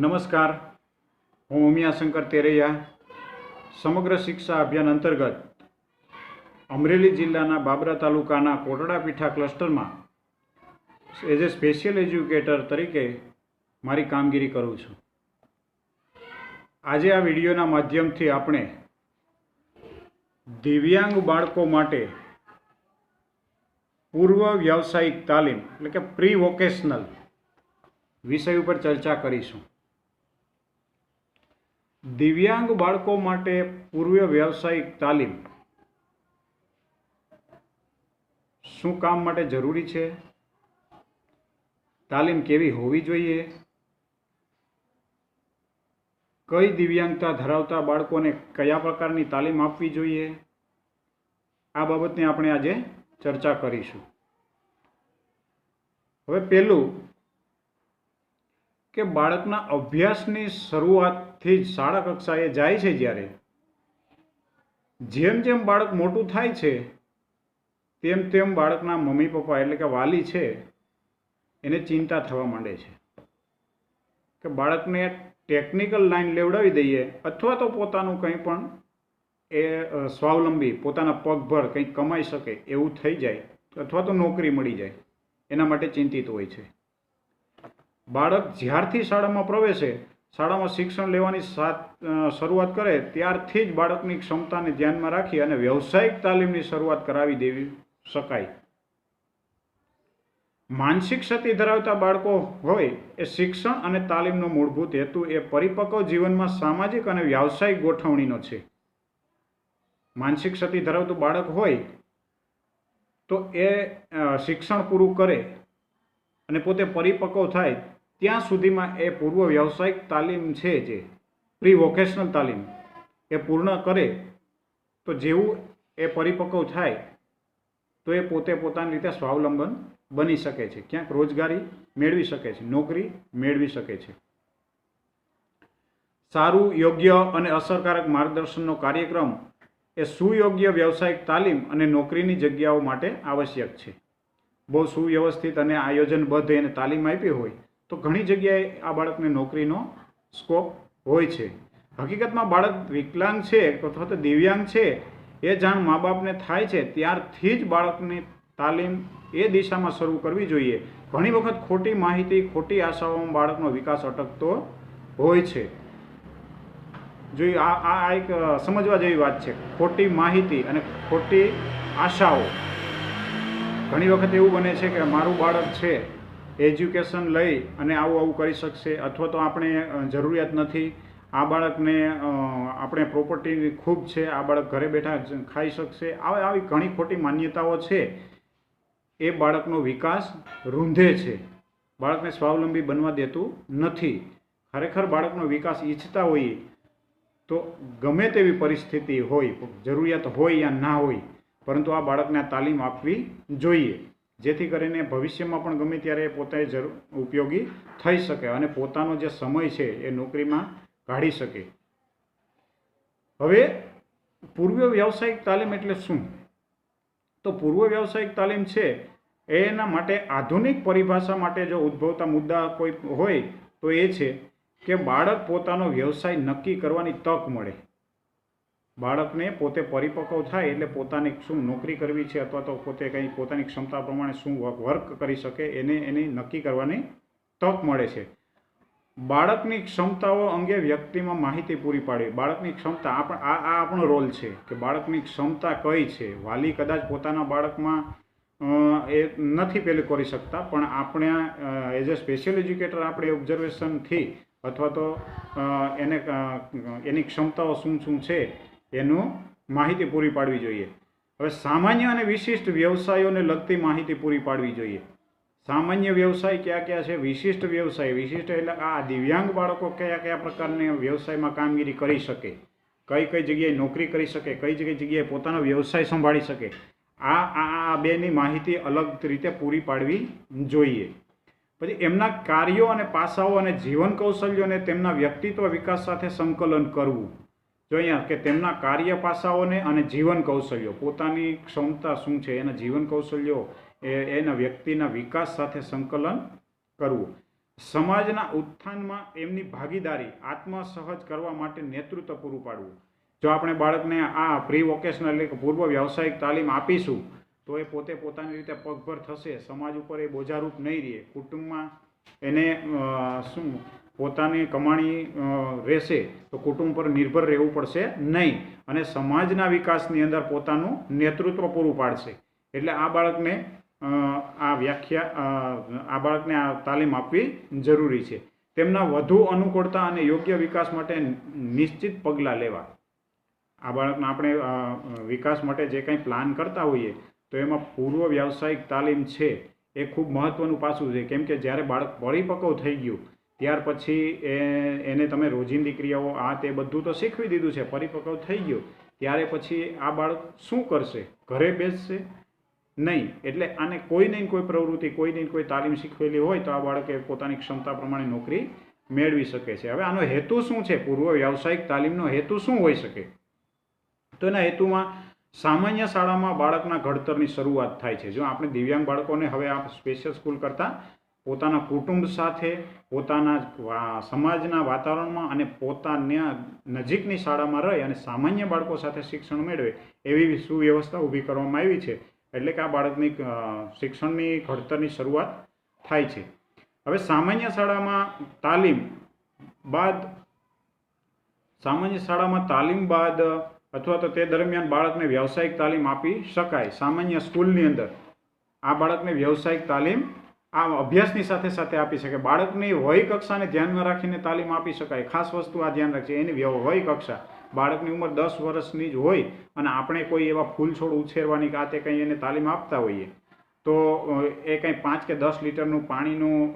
નમસ્કાર. હું ઉમિયાશંકર તેરૈયા. સમગ્ર શિક્ષા અભિયાન અંતર્ગત અમરેલી જિલ્લાના બાબરા તાલુકાના કોટડા પીઠા ક્લસ્ટરમાં એઝ એ સ્પેશિયલ એજ્યુકેટર તરીકે મારી કામગીરી કરું છું. આજે આ વિડીયોના માધ્યમથી આપણે દિવ્યાંગ બાળકો માટે પૂર્વ વ્યાવસાયિક તાલીમ, એટલે કે પ્રી વોકેશનલ વિષય ઉપર ચર્ચા કરીશું. દિવ્યાંગ બાળકો માટે પૂર્વ વ્યવસાયિક તાલીમ શું કામ માટે જરૂરી છે? તાલીમ કેવી હોવી જોઈએ? કઈ દિવ્યાંગતા ધરાવતા બાળકોને કયા પ્રકારની તાલીમ આપવી જોઈએ? આ બાબતની આપણે આજે ચર્ચા કરીશું. હવે પહેલું કે બાળકના અભ્યાસની શરૂઆતથી જ શાળા કક્ષાએ જાય છે જ્યારે. જેમ જેમ બાળક મોટું થાય છે, તેમ તેમ બાળકના મમ્મી પપ્પા એટલે કે વાલી છે, એને ચિંતા થવા માંડે છે. કે બાળકને ટેકનિકલ લાઈન લેવડાવી દઈએ અથવા તો પોતાનું કંઈ પણ એ સ્વાવલંબી, પોતાના પગભર કંઈક કમાઈ શકે એવું થઈ જાય અથવા તો નોકરી મળી જાય, એના માટે ચિંતિત હોય છે. બાળક જ્યારથી શાળામાં પ્રવેશે, શાળામાં શિક્ષણ લેવાની શરૂઆત કરે, ત્યારથી જ બાળકની ક્ષમતાને ધ્યાનમાં રાખી અને વ્યવસાયિક તાલીમની શરૂઆત કરાવી દેવી શકાય. માનસિક ક્ષતિ ધરાવતા બાળકો હોય એ શિક્ષણ અને તાલીમનો મૂળભૂત હેતુ એ પરિપક્વ જીવનમાં સામાજિક અને વ્યાવસાયિક ગોઠવણીનો છે. માનસિક ક્ષતિ ધરાવતું બાળક હોય તો એ શિક્ષણ પૂરું કરે અને પોતે પરિપક્વ થાય ત્યાં સુધીમાં એ પૂર્વ વ્યવસાયિક તાલીમ છે જે, પ્રી વોકેશનલ તાલીમ. એ પૂર્ણ કરે તો જેવું એ પરિપક્વ થાય તો એ પોતે પોતાની રીતે સ્વાવલંબન બની શકે છે. ક્યાંક રોજગારી મેળવી શકે છે, નોકરી મેળવી શકે છે. સારું, યોગ્ય અને અસરકારક માર્ગદર્શનનો કાર્યક્રમ એ સુયોગ્ય વ્યવસાયિક તાલીમ અને નોકરીની જગ્યાઓ માટે આવશ્યક છે. બહુ સુવ્યવસ્થિત અને આયોજનબદ્ધ એને તાલીમ આપી હોય તો ઘણી જગ્યાએ આ બાળકને નોકરીનો સ્કોપ હોય છે. હકીકતમાં બાળક વિકલાંગ છે અથવા તો દિવ્યાંગ છે, એ જાણ મા બાપને થાય છે, ત્યારથી જ બાળકની તાલીમ એ દિશામાં શરૂ કરવી જોઈએ. ઘણી વખત ખોટી માહિતી, ખોટી આશાઓમાં બાળકનો વિકાસ અટકતો હોય છે. આ આ આ એક સમજવા જેવી વાત છે. ખોટી માહિતી અને ખોટી આશાઓ. ઘણી વખત એવું બને છે કે મારું બાળક છે એજ્યુકેશન લઈ અને આવું આવું કરી શકશે અથવા તો આપણે જરૂરિયાત નથી. આ બાળકને આપણે પ્રોપર્ટી ખૂબ છે, આ બાળક ઘરે બેઠા ખાઈ શકશે. આવી આવી ઘણી ખોટી માન્યતાઓ છે. એ બાળકનો વિકાસ રૂંધે છે. બાળકને સ્વાવલંબી બનવા દેતું નથી. ખરેખર બાળકનો વિકાસ ઈચ્છતા હોઈએ તો ગમે તેવી પરિસ્થિતિ હોય, જરૂરિયાત હોય યા ના હોય, પરંતુ આ બાળકને તાલીમ આપવી જોઈએ. જેથી કરીને ભવિષ્યમાં પણ ગમે ત્યારે એ પોતે જરૂર ઉપયોગી થઈ શકે અને પોતાનો જે સમય છે એ નોકરીમાં કાઢી શકે. હવે પૂર્વ વ્યાવસાયિક તાલીમ એટલે શું? તો પૂર્વ વ્યાવસાયિક તાલીમ છે એના માટે આધુનિક પરિભાષા માટે જો ઉદ્ભવતા મુદ્દા કોઈ હોય તો એ છે કે બાળક પોતાનો વ્યવસાય નક્કી કરવાની તક મળે. બાળકને પોતે પરિપક્વ થાય એટલે પોતાની શું નોકરી કરવી છે અથવા તો પોતે કંઈ પોતાની ક્ષમતા પ્રમાણે શું વર્ક કરી શકે, એને, એની નક્કી કરવાની તક મળે છે. બાળકની ક્ષમતાઓ અંગે વ્યક્તિમાં માહિતી પૂરી પાડવી. બાળકની ક્ષમતા આ આ આપણો રોલ છે કે બાળકની ક્ષમતા કઈ છે? વાલી કદાચ પોતાના બાળકમાં એ નથી પેલું કરી શકતા, પણ આપણે એઝ અ સ્પેશિયલ એજ્યુકેટર આપણે ઓબ્ઝર્વેશનથી અથવા તો એને એની ક્ષમતાઓ શું શું છે? એનું માહિતી પૂરી પાડવી જોઈએ. હવે સામાન્ય અને વિશિષ્ટ વ્યવસાયોને લગતી માહિતી પૂરી પાડવી જોઈએ. સામાન્ય વ્યવસાય કયા કયા છે? વિશિષ્ટ વ્યવસાય. વિશિષ્ટ એટલે આ દિવ્યાંગ બાળકો કયા કયા પ્રકારની વ્યવસાયમાં કામગીરી કરી શકે? કઈ કઈ જગ્યાએ નોકરી કરી શકે? કઈ કઈ જગ્યાએ પોતાનો વ્યવસાય સંભાળી શકે? આ આ આ બેની માહિતી અલગ રીતે પૂરી પાડવી જોઈએ. પછી એમના કાર્યો અને પાસાઓ અને જીવન કૌશલ્યોને તેમના વ્યક્તિત્વ વિકાસ સાથે સંકલન કરવું. જો અહીંયા કે તેમના કાર્ય પાસાઓને અને જીવન કૌશલ્યો, પોતાની ક્ષમતા શું છે એના જીવન કૌશલ્યો એ એના વ્યક્તિના વિકાસ સાથે સંકલન કરવું. સમાજના ઉત્થાનમાં એમની ભાગીદારી આત્મસહજ કરવા માટે નેતૃત્વ પૂરું પાડવું. જો આપણે બાળકને આ પ્રી વોકેશનલ એટલે કે પૂર્વ વ્યાવસાયિક તાલીમ આપીશું, તો એ પોતે પોતાની રીતે પગભર થશે. સમાજ ઉપર એ બોજારૂપ નહીં રહે. કુટુંબમાં એને શું પોતાની કમાણી રહેશે તો કુટુંબ પર નિર્ભર રહેવું પડશે નહીં અને સમાજના વિકાસની અંદર પોતાનું નેતૃત્વ પૂરું પાડશે. એટલે આ બાળકને આ વ્યાખ્યા આ બાળકને આ તાલીમ આપવી જરૂરી છે. તેમના વધુ અનુકૂળતા અને યોગ્ય વિકાસ માટે નિશ્ચિત પગલાં લેવા. આ બાળકના આપણે વિકાસ માટે જે કંઈ પ્લાન કરતા હોઈએ તો એમાં પૂર્વ વ્યાવસાયિક તાલીમ છે. એ ખૂબ મહત્ત્વનું પાસું છે. કેમ કે જ્યારે બાળક પરિપક્વ થઈ ગયું ત્યાર પછી એ, એને તમે રોજિંદી ક્રિયાઓ, આ તે બધું તો શીખવી દીધું છે, પરિપક્વ થઈ ગયું. ત્યારે પછી આ બાળક શું કરશે? ઘરે બેસશે નહીં. એટલે આને કોઈ કોઈ પ્રવૃત્તિ, કોઈ કોઈ તાલીમ શીખવેલી હોય તો આ બાળકે પોતાની ક્ષમતા પ્રમાણે નોકરી મેળવી શકે છે. હવે આનો હેતુ શું છે? પૂર્વ વ્યાવસાયિક તાલીમનો હેતુ શું હોઈ શકે? તો એના હેતુમાં સામાન્ય શાળામાં બાળકના ઘડતરની શરૂઆત થાય છે. જો આપણે દિવ્યાંગ બાળકોને હવે આ સ્પેશિયલ સ્કૂલ કરતાં પોતાના કુટુંબ સાથે, પોતાના સમાજના વાતાવરણમાં અને પોતાના નજીકની શાળામાં રહી અને સામાન્ય બાળકો સાથે શિક્ષણ મેળવે એવી સુવ્યવસ્થા ઊભી કરવામાં આવી છે. એટલે કે આ બાળકની શિક્ષણની ઘડતરની શરૂઆત થાય છે. હવે સામાન્ય શાળામાં તાલીમ બાદ, સામાન્ય શાળામાં તાલીમ બાદ અથવા તો તે દરમિયાન બાળકને વ્યાવસાયિક તાલીમ આપી શકાય સામાન્ય સ્કૂલની અંદર. આ બાળકને વ્યાવસાયિક તાલીમ આ અભ્યાસની સાથે સાથે આપી શકે. બાળકની વય કક્ષાને ધ્યાનમાં રાખીને તાલીમ આપી શકાય. ખાસ વસ્તુ આ ધ્યાન રાખીએ એની વ્ય- કક્ષા. બાળકની ઉંમર દસ વર્ષની જ હોય અને આપણે કોઈ એવા ફૂલ છોડ ઉછેરવાની કે તે કંઈ એને તાલીમ આપતા હોઈએ. તો એ કંઈ પાંચ કે દસ લીટરનું પાણીનું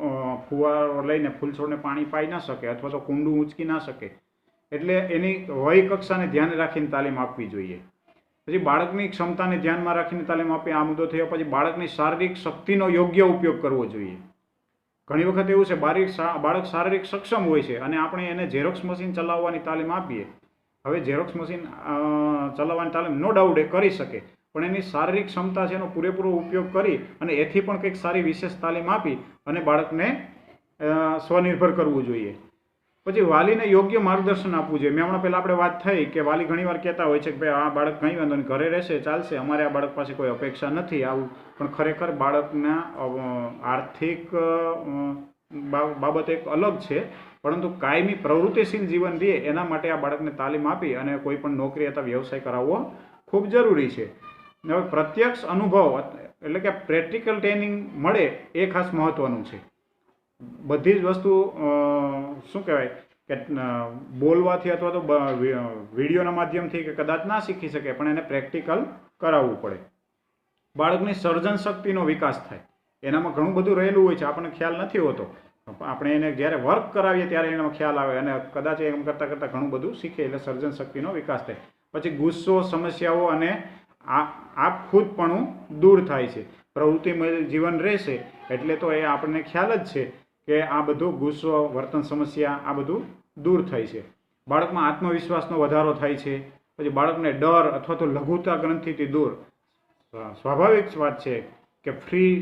ફુવારો લઈને ફૂલ છોડને પાણી પાઈ ના શકે અથવા તો કુંડું ઊંચકી ના શકે. એટલે એની વય કક્ષાને ધ્યાને રાખીને તાલીમ આપવી જોઈએ. પછી બાળકની ક્ષમતાને ધ્યાનમાં રાખીને તાલીમ આપી, આ મુદ્દો થયો. પછી બાળકની શારીરિક શક્તિનો યોગ્ય ઉપયોગ કરવો જોઈએ. ઘણી વખત એવું છે, બારીક બાળક શારીરિક સક્ષમ હોય છે અને આપણે એને ઝેરોક્સ મશીન ચલાવવાની તાલીમ આપીએ. હવે ઝેરોક્સ મશીન ચલાવવાની તાલીમ નો ડાઉટ એ કરી શકે. પણ એની શારીરિક ક્ષમતા છે એનો પૂરેપૂરો ઉપયોગ કરી અને એથી પણ કંઈક સારી વિશેષ તાલીમ આપી અને બાળકને સ્વનિર્ભર કરવું જોઈએ. પછી વાલીને યોગ્ય માર્ગદર્શન આપવું જોઈએ. મેં હમણાં પહેલાં આપણે વાત થઈ કે વાલી ઘણીવાર કહેતા હોય છે કે ભાઈ, આ બાળક કંઈ વાંધો નહીં, ઘરે રહેશે, ચાલશે. અમારે આ બાળક પાસે કોઈ અપેક્ષા નથી આવું. પણ ખરેખર બાળકના આર્થિક બાબત એક અલગ છે. પરંતુ કાયમી પ્રવૃત્તિશીલ જીવન રહે એના માટે આ બાળકને તાલીમ આપી અને કોઈ પણ નોકરી અથવા વ્યવસાય કરાવવો ખૂબ જરૂરી છે. હવે પ્રત્યક્ષ અનુભવ, એટલે કે પ્રેક્ટિકલ ટ્રેનિંગ મળે, એ ખાસ મહત્ત્વનું છે. બધી જ વસ્તુ શું કહેવાય કે બોલવાથી અથવા તો વિડીયોના માધ્યમથી કે કદાચ ના શીખી શકે, પણ એને પ્રેક્ટિકલ કરાવવું પડે. બાળકની સર્જન શક્તિનો વિકાસ થાય. એનામાં ઘણું બધું રહેલું હોય છે, આપણને ખ્યાલ નથી હોતો. આપણે એને જ્યારે વર્ક કરાવીએ ત્યારે એનો ખ્યાલ આવે અને કદાચ એમ કરતાં કરતાં ઘણું બધું શીખે, એટલે સર્જન શક્તિનો વિકાસ થાય. પછી ગુસ્સો, સમસ્યાઓ અને આ આપ ખુદપણું દૂર થાય છે. પ્રવૃત્તિમય જીવન રહેશે, એટલે તો એ આપણને ખ્યાલ જ છે. કે આ બધું ગુસ્સો વર્તન સમસ્યા, આ બધું દૂર થાય છે. બાળકમાં આત્મવિશ્વાસનો વધારો થાય છે. પછી બાળકને ડર અથવા તો લઘુતા ગ્રંથિથી દૂર. સ્વાભાવિક વાત છે કે ફ્રી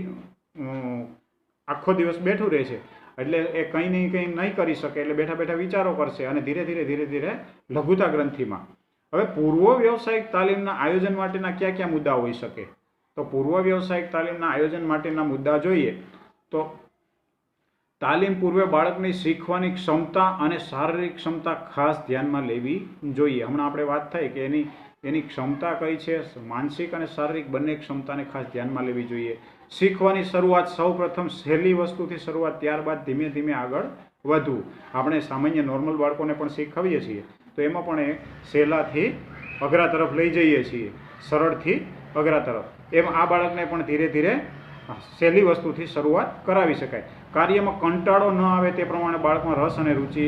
આખો દિવસ બેઠું રહે છે. એટલે એ કંઈ નહીં કંઈ નહીં કરી શકે, એટલે બેઠા બેઠા વિચારો કરશે અને ધીરે ધીરે ધીરે ધીરે લઘુતા ગ્રંથિમાં. હવે પૂર્વ વ્યવસાયિક તાલીમના આયોજન માટેના કયા કયા મુદ્દા હોઈ શકે? તો પૂર્વ વ્યવસાયિક તાલીમના આયોજન માટેના મુદ્દા જોઈએ તો તાલીમ પૂર્વે બાળકની શીખવાની ક્ષમતા અને શારીરિક ક્ષમતા ખાસ ધ્યાનમાં લેવી જોઈએ. હમણાં આપણે વાત થઈ કે એની એની ક્ષમતા કઈ છે, માનસિક અને શારીરિક બંને ક્ષમતાને ખાસ ધ્યાનમાં લેવી જોઈએ. શીખવાની શરૂઆત સૌ પ્રથમ સહેલી વસ્તુથી શરૂઆત ત્યારબાદ ધીમે ધીમે આગળ વધવું. આપણે સામાન્ય નોર્મલ બાળકોને પણ શીખવીએ છીએ, તો એમાં પણ એ સહેલાથી અઘરા તરફ લઈ જઈએ છીએ, સરળથી અઘરા તરફ. એમ આ બાળકને પણ ધીરે ધીરે સહેલી વસ્તુથી શરૂઆત કરાવી શકાય. કાર્યમાં કંટાળો ન આવે તે પ્રમાણે બાળકમાં રસ અને રુચિ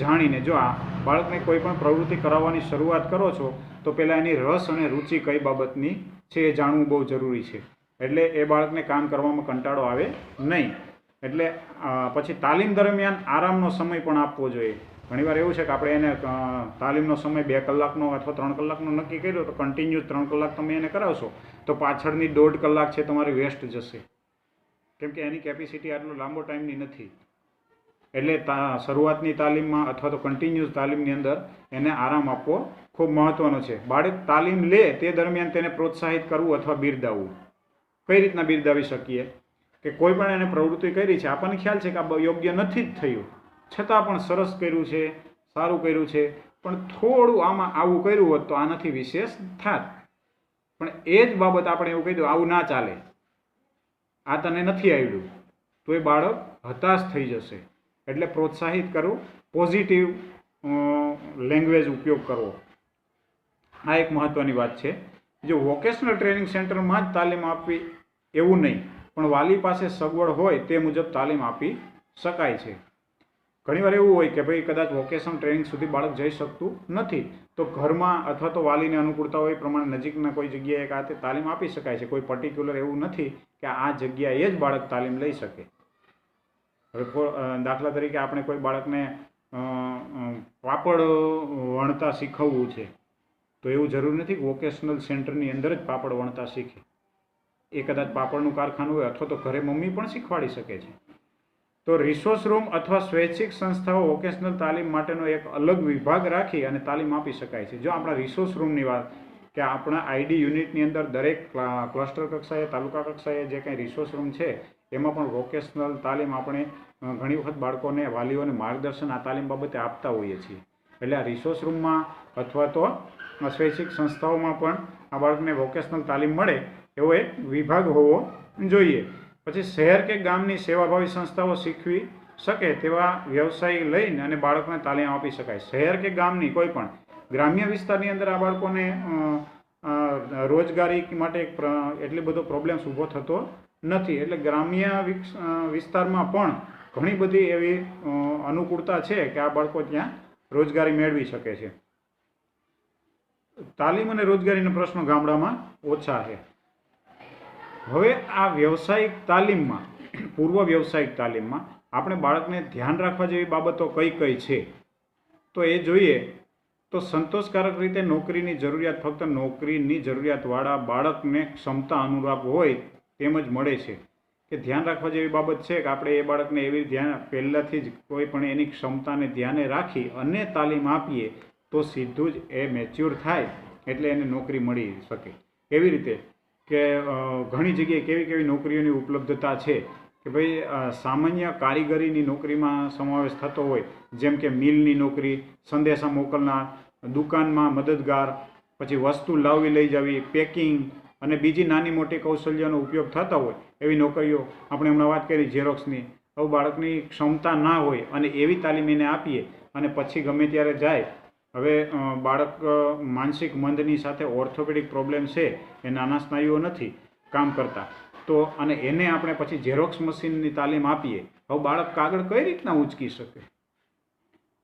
જાણીને જો આ બાળકને કોઈ પણ પ્રવૃત્તિ કરાવવાની શરૂઆત કરો છો, તો પહેલાં એની રસ અને રુચિ કઈ બાબતની છે એ જાણવું બહુ જરૂરી છે. એટલે એ બાળકને કામ કરવામાં કંટાળો આવે નહીં. એટલે પછી તાલીમ દરમિયાન આરામનો સમય પણ આપવો જોઈએ. ઘણીવાર એવું છે કે આપણે એને તાલીમનો સમય બે કલાકનો અથવા ત્રણ કલાકનો નક્કી કર્યો તો કન્ટિન્યુ ત્રણ કલાક તમે એને કરાવશો, તો પાછળની દોઢ કલાક છે તમારી વેસ્ટ જશે. કેમ કે એની કેપેસિટી આટલો લાંબો ટાઈમની નથી. એટલે શરૂઆતની તાલીમમાં અથવા તો કન્ટિન્યુઅસ તાલીમની અંદર એને આરામ આપવો ખૂબ મહત્ત્વનો છે. બાળક તાલીમ લે તે દરમિયાન તેને પ્રોત્સાહિત કરવું અથવા બિરદાવવું. કઈ રીતના બિરદાવી શકીએ? કે કોઈ પણ એને પ્રવૃત્તિ કરી છે, આપણને ખ્યાલ છે કે આ યોગ્ય નથી જ થયું. છતાં પણ સરસ કર્યું છે, સારું કર્યું છે, પણ થોડું આમાં આવું કર્યું હોત તો આનાથી વિશેષ થાત. પણ એ જ બાબત આપણે એવું કહી દઉં, આવું ના ચાલે. આ તને નથી આવડ્યું. તો એ બાળક હતાશ થઈ જશે. એટલે પ્રોત્સાહિત કરવું પોઝિટિવ લેંગ્વેજ ઉપયોગ કરવો. આ એક મહત્ત્વની વાત છે. જો વોકેશનલ ટ્રેનિંગ સેન્ટરમાં જ તાલીમ આપવી એવું નહીં, પણ વાલી પાસે સગવડ હોય તે મુજબ તાલીમ આપી શકાય છે. ઘણીવાર એવું હોય કે ભાઈ કદાચ વોકેશનલ ટ્રેનિંગ સુધી બાળક જઈ શકતું નથી, તો ઘરમાં અથવા તો વાલીને અનુકૂળતા હોય પ્રમાણે નજીકના કોઈ જગ્યાએ કાતે તાલીમ આપી શકાય છે. કોઈ પર્ટિક્યુલર એવું નથી કે આ જગ્યાએ જ બાળક તાલીમ લઈ શકે. હવે દાખલા તરીકે આપણે કોઈ બાળકને પાપડ વણતા શીખવવું છે, તો એવું જરૂર નથી કે વોકેશનલ સેન્ટરની અંદર જ પાપડ વણતા શીખે. એ કદાચ પાપડનું કારખાનું હોય અથવા તો ઘરે મમ્મી પણ શીખવાડી શકે છે. તો રિસોર્સ રૂમ અથવા સ્વૈચ્છિક સંસ્થાઓ વોકેશનલ તાલીમ માટેનો એક અલગ વિભાગ રાખી અને તાલીમ આપી શકાય છે. જો આપણા રિસોર્સ રૂમની વાત કે આપણા આઈડી યુનિટની અંદર દરેક ક્લા- ક્લસ્ટર કક્ષાએ, તાલુકા કક્ષાએ જે કંઈ રિસોર્સ રૂમ છે, એમાં પણ વોકેશનલ તાલીમ આપણે ઘણી વખત બાળકોને, વાલીઓને માર્ગદર્શન આ તાલીમ બાબતે આપતા હોઈએ છીએ. એટલે આ રિસોર્સ રૂમમાં અથવા તો સ્વૈચ્છિક સંસ્થાઓમાં પણ આ બાળકને વોકેશનલ તાલીમ મળે એવો એક વિભાગ હોવો જોઈએ. પછી શહેર કે ગામની સેવાભાવી સંસ્થાઓ શીખવી શકે તેવા વ્યવસાય લઈને અને બાળકોને તાલીમ આપી શકાય. શહેર કે ગામની કોઈ પણ ગ્રામ્ય વિસ્તારની અંદર આ બાળકોને રોજગારી માટે એટલી બધો પ્રોબ્લેમ્સ ઊભો થતો નથી. એટલે ગ્રામ્ય વિસ્તારમાં પણ ઘણી બધી એવી અનુકૂળતા છે કે આ બાળકો ત્યાં રોજગારી મેળવી શકે છે. તાલીમ અને રોજગારીના પ્રશ્નો ગામડામાં ઓછા છે. હવે આ વ્યવસાયિક તાલીમમાં, પૂર્વ વ્યવસાયિક તાલીમમાં આપણે બાળકને ધ્યાન રાખવા જેવી બાબતો કઈ કઈ છે? તો એ જોઈએ, તો સંતોષકારક રીતે નોકરીની જરૂરિયાત ફક્ત નોકરીની જરૂરિયાતવાળા બાળકને ક્ષમતા અનુરૂપ હોય તેમ જ મળે છે. કે ધ્યાન રાખવા જેવી બાબત છે કે આપણે એ બાળકને એવી ધ્યાન પહેલાંથી જ કોઈ પણ એની ક્ષમતાને ધ્યાને રાખી અને તાલીમ આપીએ તો સીધું જ એ મેચ્યોર થાય, એટલે એને નોકરી મળી શકે. એવી રીતે કે ઘણી જગ્યાએ કેવી કેવી નોકરીઓની ઉપલબ્ધતા છે કે ભાઈ સામાન્ય કારીગરીની નોકરીમાં સમાવેશ થતો હોય, જેમ કે મિલની નોકરી, સંદેશા મોકલનાર, દુકાનમાં મદદગાર, પછી વસ્તુ લાવવી લઈ જવી, પેકિંગ અને બીજી નાની મોટી કૌશલ્યનો ઉપયોગ થતા હોય, એવી નોકરીઓ આપણે હમણાં વાત કરી ઝેરોક્સની હવે બાળકની ક્ષમતા ના હોય અને એવી તાલીમ એને આપીએ અને પછી ગમે ત્યારે જાય હવે બાળક માનસિક મંદની સાથે ઓર્થોપેડિક પ્રોબ્લેમ છે, એ નાના સ્નાયુઓ નથી, કામ કરતા. તો, અને એને આપણે પછી ઝેરોક્સ મશીનની તાલીમ આપીએ, હવે બાળક કાગળ કઈ રીતના ઉંચકી શકે?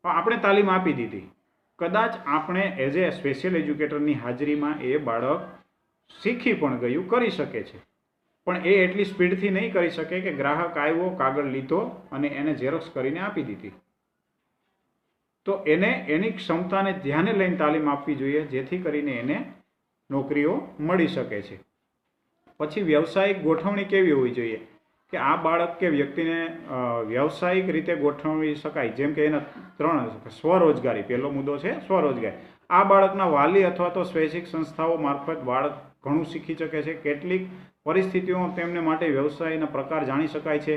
આપણે તાલીમ આપી દીધી. કદાચ આપણે એઝ એ સ્પેશિયલ એજ્યુકેટરની હાજરીમાં એ બાળક શીખી પણ ગયું, કરી શકે છે. પણ એ એટલી સ્પીડથી નહીં કરી શકે કે ગ્રાહક આવ્યો, કાગળ લીધો અને એને ઝેરોક્સ કરીને આપી દીધી. તો એને એની ક્ષમતાને ધ્યાને લઈને તાલીમ આપવી જોઈએ, જેથી કરીને એને નોકરીઓ મળી શકે છે. પછી વ્યવસાયિક ગોઠવણી કેવી હોવી જોઈએ? કે આ બાળક કે વ્યક્તિને વ્યવસાયિક રીતે ગોઠવી શકાય, જેમ કે એના ત્રણ સ્વરોજગારી, પહેલો મુદ્દો છે સ્વરોજગારી. આ બાળકના વાલી અથવા તો સ્વૈચ્છિક સંસ્થાઓ મારફત બાળક ઘણું શીખી શકે છે. કેટલીક પરિસ્થિતિઓમાં તેમને માટે વ્યવસાયના પ્રકાર જાણી શકાય છે.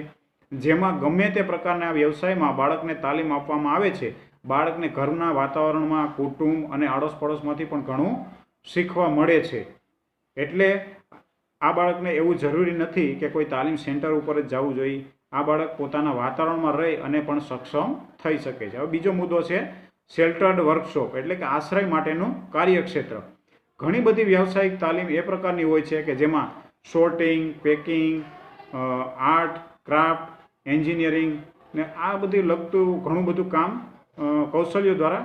જેમાં ગમે તે પ્રકારના વ્યવસાયમાં બાળકને તાલીમ આપવામાં આવે છે બાળકને ઘરના વાતાવરણમાં કુટુંબ અને આડોશ પડોશમાંથી પણ ઘણું શીખવા મળે છે. એટલે આ બાળકને એવું જરૂરી નથી કે કોઈ તાલીમ સેન્ટર ઉપર જ જવું જોઈએ. આ બાળક પોતાના વાતાવરણમાં રહી અને પણ સક્ષમ થઈ શકે છે. હવે બીજો મુદ્દો છે શેલ્ટર્ડ વર્કશોપ એટલે કે આશ્રય માટેનું કાર્યક્ષેત્ર. ઘણી બધી વ્યાવસાયિક તાલીમ એ પ્રકારની હોય છે કે જેમાં sorting packing art craft engineering ને આ બધું લગતું ઘણું બધું કામ કૌશલ્યો દ્વારા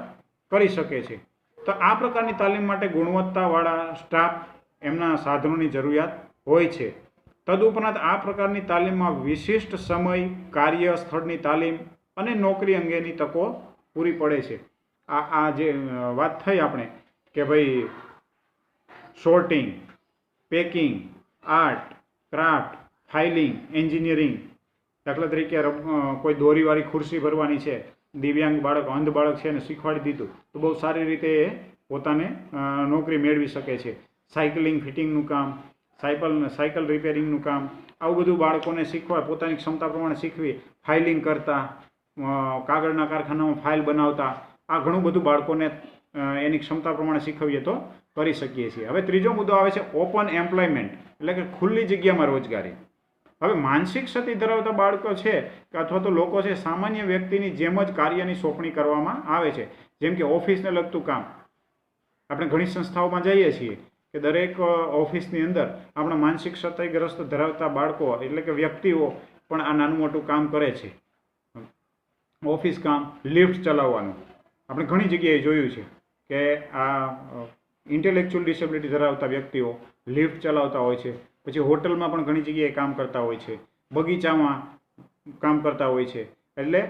કરી શકે છે. તો આ પ્રકારની તાલીમ માટે ગુણવત્તાવાળા સ્ટાફ એમના સાધનોની જરૂરિયાત હોય છે. તદુપરાંત આ પ્રકારની તાલીમમાં વિશિષ્ટ સમય, કાર્ય સ્થળની તાલીમ અને નોકરી અંગેની તકો પૂરી પડે છે. આ આ જે વાત થઈ આપણે કે ભાઈ sorting packing, art, craft, filing, engineering, દાખલા તરીકે કોઈ દોરીવાળી ખુરશી ભરવાની છે. દિવ્યાંગ બાળક, અંધ બાળક છે એને શીખવાડી દીધું, તો બહુ સારી રીતે એ પોતાને નોકરી મેળવી શકે છે. સાયકલિંગ, ફિટિંગનું કામ, સાયકલ સાયકલ રિપેરિંગનું કામ, આવું બધું બાળકોને શીખવા, પોતાની ક્ષમતા પ્રમાણે શીખવી, ફાઇલિંગ કરતા કાગળના કારખાનામાં ફાઇલ બનાવતા, આ ઘણું બધું બાળકોને એની ક્ષમતા પ્રમાણે શીખવીએ તો કરી શકીએ છીએ. હવે ત્રીજો મુદ્દો આવે છે ઓપન એમ્પ્લોયમેન્ટ, એટલે કે ખુલ્લી જગ્યામાં રોજગારી. હવે માનસિક ક્ષતિ ધરાવતા બાળકો છે કે અથવા તો લોકો છે, સામાન્ય વ્યક્તિની જેમ જ કાર્યની સોંપણી કરવામાં આવે છે. જેમ કે ઓફિસને લગતું કામ. આપણે ઘણી સંસ્થાઓમાં જઈએ છીએ કે દરેક ઓફિસની અંદર આપણા માનસિક ક્ષતિગ્રસ્ત ધરાવતા બાળકો એટલે કે વ્યક્તિઓ પણ આ નાનું મોટું કામ કરે છે. ઓફિસ કામ, લિફ્ટ ચલાવવાનું. આપણે ઘણી જગ્યાએ જોયું છે કે આ ઇન્ટેલેક્ચ્યુઅલ ડિસેબિલિટી ધરાવતા વ્યક્તિઓ લિફ્ટ ચલાવતા હોય છે. પછી હોટલમાં પણ ઘણી જગ્યાએ કામ કરતા હોય છે. બગીચામાં કામ કરતા હોય છે. એટલે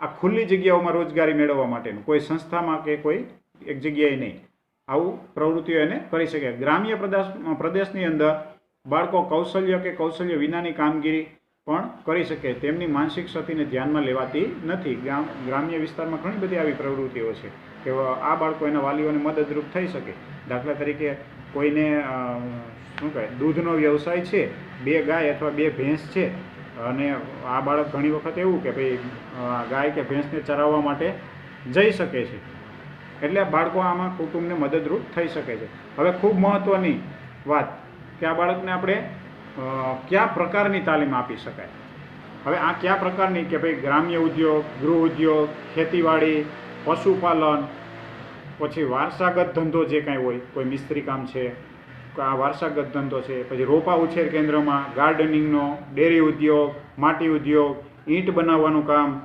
આ ખુલ્લી જગ્યાઓમાં રોજગારી મેળવવા માટેનું, કોઈ સંસ્થામાં કે કોઈ એક જગ્યાએ નહીં. આવું પ્રવૃત્તિઓ એને કરી શકે. ગ્રામ્ય પ્રદેશ, પ્રદેશની અંદર બાળકો કૌશલ્ય કે કૌશલ્ય વિનાની કામગીરી પણ કરી શકે. તેમની માનસિક ક્ષતિને ધ્યાનમાં લેવાતી નથી. ગ્રામ, ગ્રામ્ય વિસ્તારમાં ઘણી બધી આવી પ્રવૃત્તિઓ છે કે આ બાળકો એના વાલીઓને મદદરૂપ થઈ શકે. દાખલા તરીકે કોઈને શું કહે? દૂધનો વ્યવસાય છે, બે ગાય અથવા બે ભેંસ છે. અને આ બાળક ઘણી વખત એવું કે ભાઈ ગાય કે ભેંસને ચરાવવા માટે જઈ શકે છે. એટલે બાળકો આમાં કુટુંબને મદદરૂપ થઈ શકે છે. હવે ખૂબ મહત્ત્વની વાત કે આ બાળકને આપણે કયા પ્રકારની તાલીમ આપી શકાય? હવે આ કયા પ્રકારની કે ભાઈ, ગ્રામ્ય ઉદ્યોગ, ગૃહ ઉદ્યોગ, ખેતીવાડી, પશુપાલન, પછી વારસાગત ધંધો જે કાંઈ હોય, કોઈ મિસ્ત્રી કામ છે આ વારસાગત ધંધો છે. પછી રોપા ઉછેર કેન્દ્રમાં ગાર્ડનિંગનો, ડેરી ઉદ્યોગ, માટી ઉદ્યોગ, ઈંટ બનાવવાનું કામ,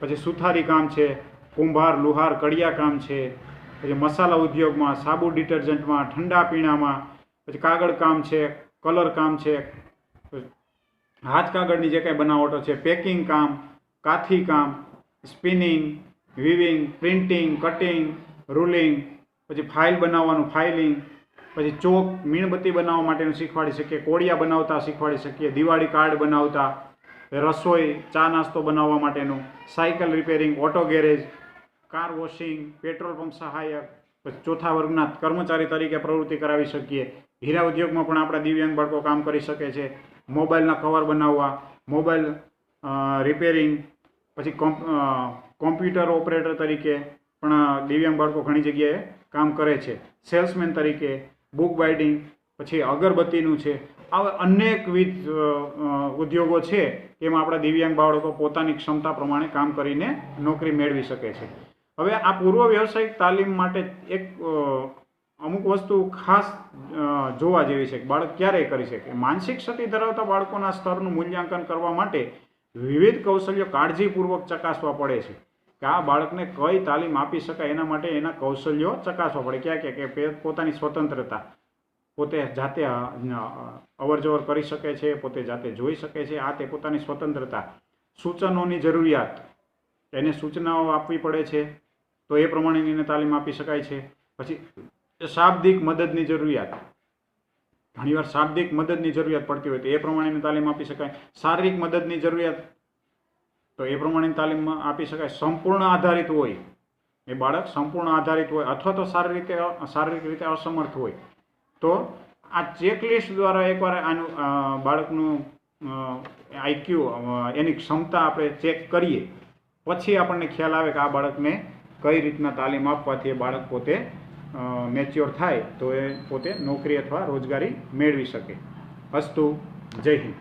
પછી સુથારી કામ છે, કુંભાર, લુહાર, કડિયા કામ છે. પછી મસાલા ઉદ્યોગમાં, સાબુ ડિટર્જન્ટમાં, ઠંડા પીણામાં, પછી કાગળ કામ છે, કલર કામ છે. હાથ કાગળની જે કાંઈ બનાવટો છે, પેકિંગ કામ, કાથી કામ, spinning, weaving, printing, cutting, ruling, પછી ફાઇલ બનાવવાનું, ફાઇલિંગ પછી ચોક મીણબત્તી બનાવવા માટેનું શીખવાડી શકીએ કોડિયા બનાવતા શીખવાડી શકીએ, દિવાળી કાર્ડ બનાવતા, રસોઈ, ચા નાસ્તો બનાવવા માટેનું, cycle repairing, auto garage, car washing, petrol pump સહાયક, પછી ચોથા વર્ગના કર્મચારી તરીકે પ્રવૃત્તિ કરાવી શકીએ. હીરા ઉદ્યોગમાં પણ આપણા દિવ્યાંગ બાળકો કામ કરી શકે છે. મોબાઈલના કવર બનાવવા, મોબાઈલ રિપેરિંગ, પછી કોમ્પ કોમ્પ્યુટર ઓપરેટર તરીકે પણ દિવ્યાંગ બાળકો ઘણી જગ્યાએ કામ કરે છે. સેલ્સમેન તરીકે બુક બાઇડિંગ પછી અગરબત્તીનું છે. આવા અનેકવિધ ઉદ્યોગો છે એમાં આપણા દિવ્યાંગ બાળકો પોતાની ક્ષમતા પ્રમાણે કામ કરીને નોકરી મેળવી શકે છે. હવે આ પૂર્વ વ્યવસાયિક તાલીમ માટે એક અમુક વસ્તુ ખાસ જોવા જેવી છે બાળક ક્યારે કરી શકે? માનસિક ક્ષતિ ધરાવતા બાળકોના સ્તરનું મૂલ્યાંકન કરવા માટે વિવિધ કૌશલ્યો કાળજીપૂર્વક ચકાસવા પડે છે. કે આ બાળકને કઈ તાલીમ આપી શકાય એના માટે એના કૌશલ્યો ચકાસવા પડે. ક્યાં ક્યાં? કે પોતાની સ્વતંત્રતા પોતે જાતે અવરજવર કરી શકે છે, પોતે જાતે જોઈ શકે છે. આ તે પોતાની સ્વતંત્રતા. સૂચનોની જરૂરિયાત. એને સૂચનાઓ આપવી પડે છે. તો એ પ્રમાણેની એને તાલીમ આપી શકાય છે. પછી શાબ્દિક મદદની જરૂરિયાત. ઘણીવાર શાબ્દિક મદદની જરૂરિયાત પડતી હોય તો એ પ્રમાણેની તાલીમ આપી શકાય. શારીરિક મદદની જરૂરિયાત તો એ પ્રમાણેની તાલીમ આપી શકાય. સંપૂર્ણ આધારિત હોય એ બાળક, સંપૂર્ણ આધારિત હોય અથવા તો શારીરિક રીતે શારીરિક રીતે અસમર્થ હોય. તો આ ચેકલિસ્ટ દ્વારા એકવાર આનું બાળકનું આઈક્યુ એની ક્ષમતા આપણે ચેક કરીએ. પછી આપણને ખ્યાલ આવે કે આ બાળકને કઈ રીતના તાલીમ આપવાથી એ બાળક પોતે મેચ્યોર થાય તો એ પોતે નોકરી અથવા રોજગારી મેળવી શકે. અસ્તુ, જય હિન્દ.